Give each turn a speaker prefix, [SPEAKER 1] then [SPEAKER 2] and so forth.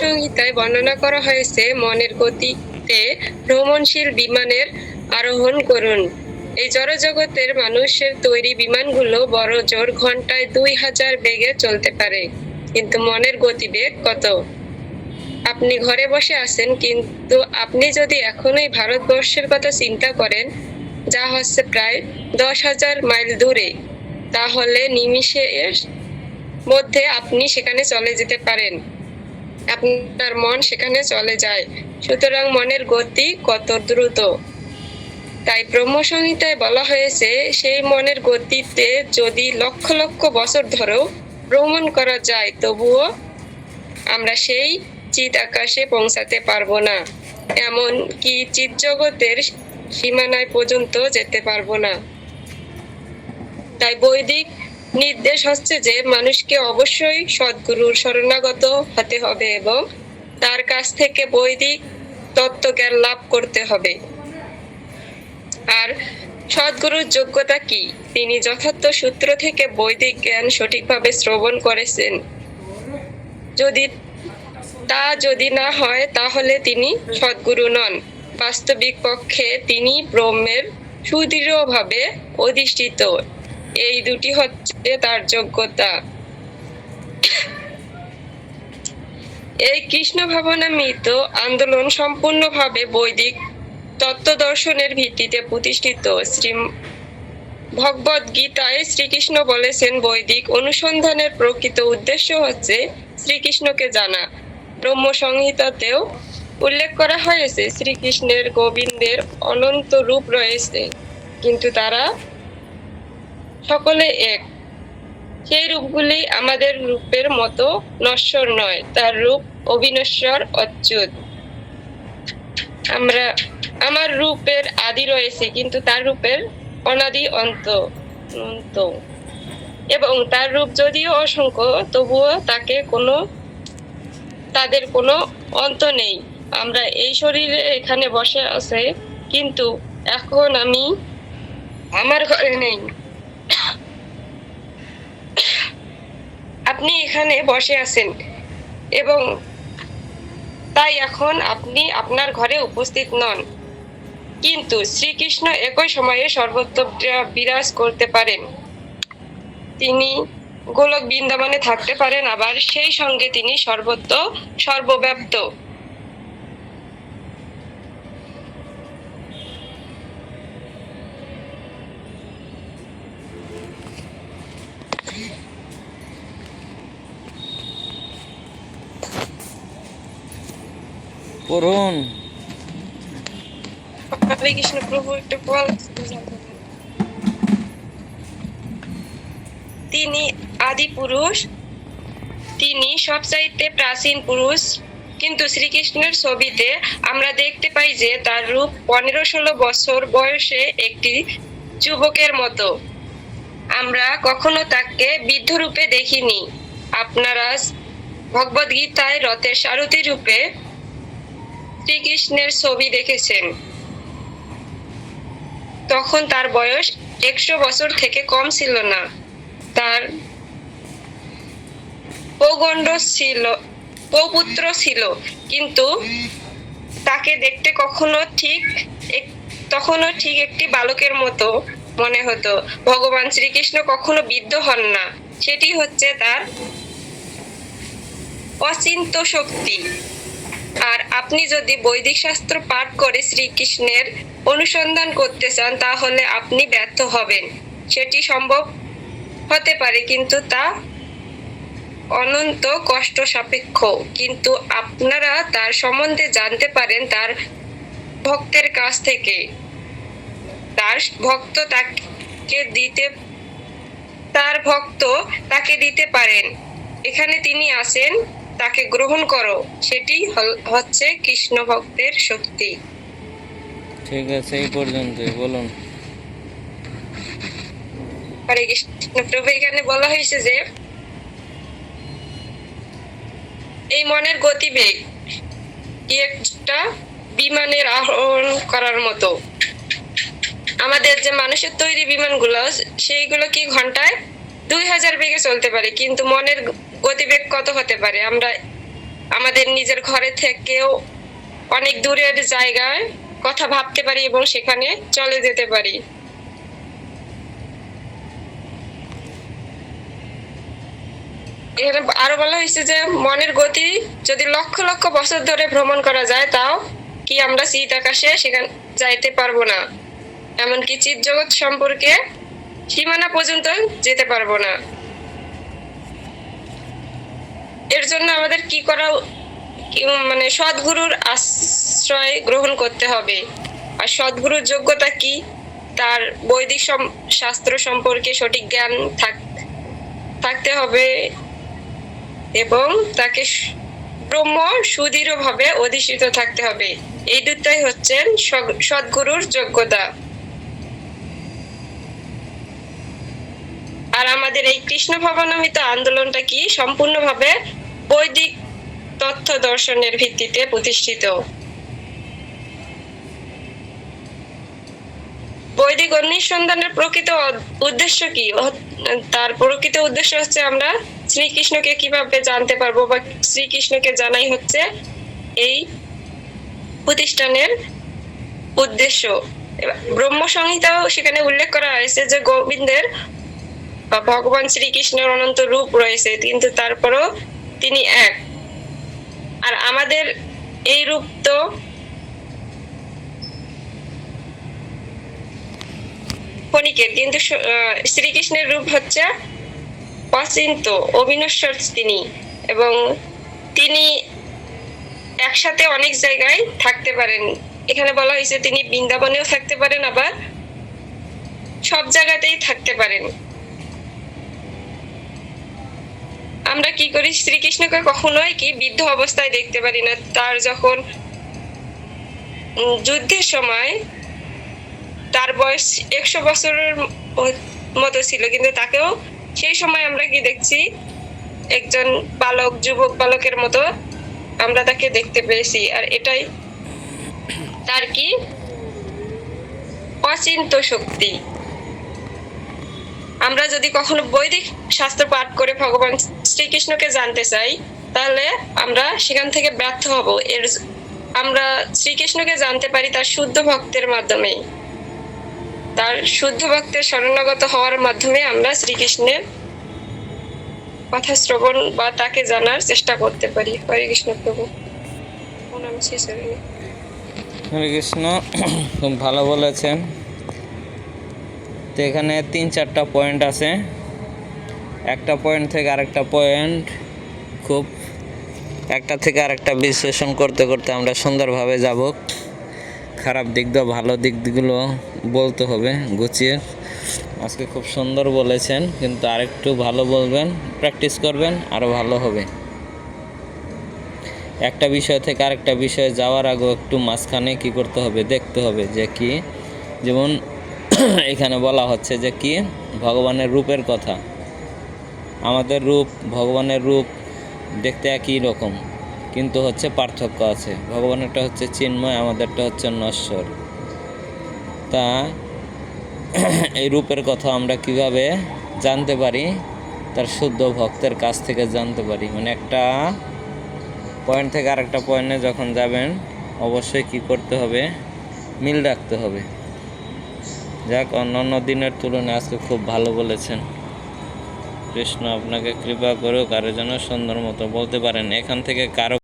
[SPEAKER 1] সংহিতায় বর্ণনা করা হয়েছে, মনের গতিতে ভ্রমণশীল বিমানের আরোহণ করুন। এই জড়জগতের মানুষের তৈরি বিমানগুলো বড় জোর ঘন্টায় দুই হাজার বেগে চলতে পারে। কিন্তু মনের গতিবেগ কত? আপনি ঘরে বসে আছেন, কিন্তু আপনি যদি এখনই ভারতবর্ষের কথা চিন্তা করেন, যা হচ্ছে প্রায় দশ হাজার মাইল দূরে, তাহলে নিমিষের মধ্যে আপনি সেখানে চলে যেতে পারেন। আপনার মন সেখানে চলে যায়। সুতরাং মনের গতি কত দ্রুত। তাই ব্রহ্ম সংহিতায় বলা হয়েছে, সেই মনের গতিতে যদি লক্ষ লক্ষ বছর ধরেও ভ্রমণ করা যায়, তবুও আমরা সেই চিত আকাশে পৌঁছাতে পারব না। এমন কি চিত জগতের সীমানায় পর্যন্ত যেতে পারব না। তাই বৈদিক নির্দেশ হচ্ছে যে মানুষকে অবশ্যই সদ্গুরুর শরণাগত হতে হবে এবং তার কাছ থেকে বৈদিক তত্ত্বজ্ঞান লাভ করতে হবে। আর সদ্গুরুর যোগ্যতা কি? তিনি যথার্থ সূত্র থেকে বৈদিক জ্ঞান সঠিকভাবে শ্রবণ করেছেন। যদি তা যদি না হয়, তাহলে তিনি সদ্গুরু নন। বাস্তবিক পক্ষে তিনি ব্রহ্মের সুদৃঢ়ভাবে অধিষ্ঠিত। এই দুটি হচ্ছে তার যোগ্যতা। এই কৃষ্ণ ভাবনামৃত আন্দোলন সম্পূর্ণভাবে বৈদিক তত্ত্ব দর্শনের ভিত্তিতে প্রতিষ্ঠিত। শ্রী ভগবদ গীতায় শ্রীকৃষ্ণ বলেছেন, বৈদিক অনুসন্ধানের প্রকৃত উদ্দেশ্য হচ্ছে শ্রীকৃষ্ণকে জানা। ব্রহ্ম সংহিতাতেও উল্লেখ করা হয়েছে, শ্রীকৃষ্ণের গোবিন্দের অনন্ত রূপ রয়েছে, কিন্তু তারা সকলে এক। সেই রূপগুলি আমাদের রূপের মতো নশ্বর নয়, তার রূপ অবিনশ্বর অচ্যুত। আমরা, আমার রূপের আদি রয়েছে, কিন্তু তার রূপের অনাদি অন্ত অন্ত এবং তার রূপ যদিও অসংখ্য, তবুও তাকে কোনো, তাদের কোনো অন্ত নেই। আমরা এই শরীরে এখানে বসে আছে, কিন্তু এখন আমি আমার ঘরে নেই। আপনি এখানে বসে আছেন এবং তাই এখন আপনি আপনার ঘরে উপস্থিত নন। কিন্তু শ্রীকৃষ্ণ একই সময়ে সর্বত্র বিরাজ করতে পারেন। তিনি গোলক বৃন্দাবনে থাকতে পারেন, আবার সেই সঙ্গে তিনি সর্বত্র সর্বব্যাপ্ত
[SPEAKER 2] পড়ুন
[SPEAKER 1] হরে কৃষ্ণ প্রভু, একটু বল। তিনি আদি পুরুষ, তিনি সবচাইতে প্রাচীন পুরুষ। কিন্তু শ্রীকৃষ্ণের ছবিতে আমরা দেখতে পাই যে তার রূপ পনেরো ষোলো বছর বয়সে একটি যুবকের মতো। আমরা কখনো তাকে বৃদ্ধ রূপে দেখিনি। আপনারা ভগবদ গীতায় রথের সারথী রূপে শ্রীকৃষ্ণের ছবি দেখেছেন। তখন তার বয়স একশো বছর থেকে কম ছিল না। তার পৌগণ্ড ছিল, পৌপুত্র ছিল, কিন্তু তাকে দেখতে কখনো ঠিক তখনও ঠিক একটি বালকের মতো মনে হতো। ভগবান শ্রীকৃষ্ণ কখনো বৃদ্ধ হন না। সেটি হচ্ছে তার অচিন্ত শক্তি। আর আপনি যদি বৈদিক শাস্ত্র পাঠ করে শ্রীকৃষ্ণের অনুসন্ধান করতে চান, তাহলে আপনি ব্যর্থ হবেন। সেটি সম্ভব হতে পারে, কিন্তু তা অনন্ত কষ্ট সাপেক্ষ। কিন্তু আপনারা তার সম্বন্ধে জানতে পারেন তার ভক্তের কাছ থেকে। তার ভক্ত তাকে দিতে, তার ভক্ত তাকে দিতে পারেন। এখানে তিনি আছেন তাকে গ্রহণ করো সেটি হচ্ছে কৃষ্ণ ভক্তের শক্তি।
[SPEAKER 2] ঠিক আছে এই পর্যন্তই বলুন।
[SPEAKER 1] হরে কৃষ্ণ প্রভু এখানে বলা হয়েছে যে এই মনের গতিবেগ কি একটা বিমানের আহরণ করার মতো। আমাদের যে মানুষের তৈরি বিমানগুলো সেইগুলো কি ঘন্টায় দুই হাজার বেগে চলতে পারে? কিন্তু মনের গতিবেগ কত হতে পারে? আমরা আমাদের নিজের ঘরে থেকেও অনেক দূরের জায়গায় কথা ভাবতে পারি এবং সেখানে চলে যেতে পারি। এখানে আরও বলা হয়েছে যে, মনের গতি যদি লক্ষ লক্ষ বছর ধরে ভ্রমণ করা যায়, তাও কি আমরা চিত আকাশে সেখানে যাইতে পারব না? এমনকি চিত জগৎ সম্পর্কে সীমানা পর্যন্ত যেতে পারব না। এর জন্য আমাদের কি করা মানে সদ্গুরুর আশ্রয় গ্রহণ করতে হবে। আর সদ্গুরুর যোগ্যতা কি? তার বৈদিক শাস্ত্র সম্পর্কে সঠিক জ্ঞান থাক- থাকতে হবে এবং তাকে ব্রহ্ম সুদৃঢ়ভাবে অধিষ্ঠিত থাকতে হবে। এই দুটাই হচ্ছেন সদ্গুরুর যোগ্যতা। আর আমাদের এই কৃষ্ণ ভবনমিত আন্দোলনটা কি? সম্পূর্ণভাবে বৈদিক তথ্য দর্শনের ভিত্তিতে প্রতিষ্ঠিত। বৈদিক অনুসন্ধানের প্রকৃত উদ্দেশ্য কি? তার প্রকৃত উদ্দেশ্য হচ্ছে আমরা শ্রীকৃষ্ণকে কীভাবে জানতে পারব বা শ্রীকৃষ্ণকে জানাই হচ্ছে এই প্রতিষ্ঠানের উদ্দেশ্য। ব্রহ্ম সংহিতাও সেখানে উল্লেখ করা হয়েছে যে গোবিন্দের বা ভগবান শ্রীকৃষ্ণের অনন্ত রূপ রয়েছে, কিন্তু তারপরও তিনি এক। আর আমাদের এই রূপ তো ক্ষণিকের কিন্তু শ্রীকৃষ্ণের রূপ হচ্ছে অচিন্ত, অবিনশ্বর তিনি। এবং তিনি একসাথে অনেক জায়গায় থাকতে পারেন। এখানে বলা হয়েছে তিনি বৃন্দাবনেও থাকতে পারেন, আবার সব জায়গাতেই থাকতে পারেন। আমরা কি করি? শ্রীকৃষ্ণকে কখনোই কি বৃদ্ধ অবস্থায় দেখতে পারি না। তার যখন যুদ্ধের সময় তার বয়স একশো বছরের মতো ছিল, কিন্তু তাকেও সেই সময় আমরা কি দেখছি? একজন বালক, যুবক বালকের মতো আমরা তাকে দেখতে পেয়েছি। আর এটাই তার কি? অচিন্ত শক্তি। আমরা যদি কখনো বৈদিক শাস্ত্র পাঠ করে ভগবান শ্রীকৃষ্ণকে জানতে চাই, তাহলে আমরা সেখান থেকে ব্যর্থ হব। এর আমরা শ্রীকৃষ্ণকে জানতে পারি তার শুদ্ধ ভক্তের মাধ্যমে। তার শুদ্ধ ভক্তের শরণাগত হওয়ার মাধ্যমে আমরা শ্রীকৃষ্ণের কথা শ্রবণ বা তাকে জানার চেষ্টা করতে পারি। হরে কৃষ্ণ প্রভু।
[SPEAKER 2] হরে কৃষ্ণ, খুব ভালো বলেছেন। তো এখানে তিন চারটা পয়েন্ট আছে। একটা পয়েন্ট থেকে আরেকটা পয়েন্ট খুব একটা থেকে আরেকটা বিশ্লেষণ করতে করতে আমরা সুন্দরভাবে যাব। খারাপ দিক দিয়ে ভালো দিকগুলো বলতে হবে, গুছিয়ে। আজকে খুব সুন্দর বলেছেন, কিন্তু আরেকটু ভালো বলবেন প্র্যাকটিস করবেন আরও ভালো হবে। একটা বিষয় থেকে আরেকটা বিষয়ে যাওয়ার আগেও একটু মাঝখানে কি করতে হবে, দেখতে হবে যে কি? যেমন এখানে বলা হচ্ছে যে কি? ভগবানের রূপের কথা। আমাদের রূপ, ভগবানের রূপ দেখতে একই রকম, কিন্তু হচ্ছে পার্থক্য আছে। ভগবানেরটা হচ্ছে চিন্ময়, আমাদেরটা হচ্ছে নশ্বর। তা, এই রূপের কথা আমরা কীভাবে জানতে পারি? তার শুদ্ধ ভক্তের কাছ থেকে জানতে পারি। মানে একটা পয়েন্ট থেকে আরেকটা পয়েন্টে যখন যাবেন, অবশ্যই কি করতে হবে? মিল রাখতে হবে। যাক, অন্যান্য দিনের তুলনায় আজকে খুব ভালো বলেছেন। কৃষ্ণ আপনাকে কৃপা করুক কারও যেন সুন্দর মতো বলতে পারেন, এখান থেকে কারও